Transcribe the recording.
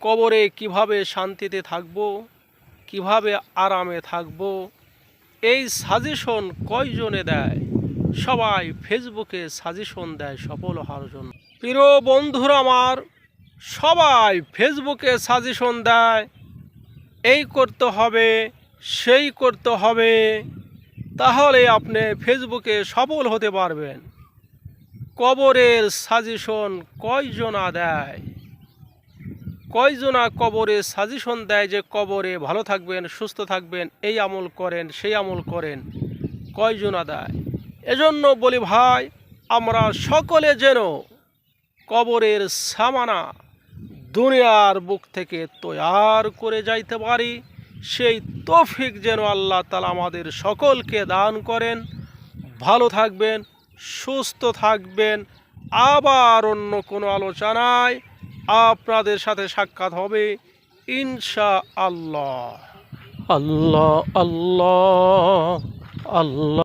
কবরে কীভাবে শান্তিতে থাকব? কীভাবে আরামে থাকব? এই সাজেশন কয়জনে দেয়? সবাই ফেসবুকে সাজেশন দেয় সফল হওয়ার জন্য। প্রিয় বন্ধুরা আমার, সবাই ফেসবুকে সাজেশন দেয়। এই করতে হবে, সেই করতে হবে। তাহলে আপনি ফেসবুকে সফল হতে পারবেন। কবরের সাজেশন কয়জনা দেয়? কয়জনা কবরে সাজেশন দেয় যে কবরে ভালো থাকবেন, সুস্থ থাকবেন, এই আমল করেন, সেই আমল করেন, কয়জনা দেয়? এজন্য বলি ভাই, আমরা সকলে যেন কবরের সামানা দুনিয়ার বুক থেকে তৈয়ার করে যাইতে পারি। সেই তৌফিক যেন আল্লাহ তালা আমাদের সকলকে দান করেন। ভালো থাকবেন, সুস্থ থাকবেন, আবার অন্য কোনো আলোচনায় আপনাদের সাথে সাক্ষাৎ হবে ইনশা আল্লাহ আল্লাহ আল্লাহ আল্লাহ।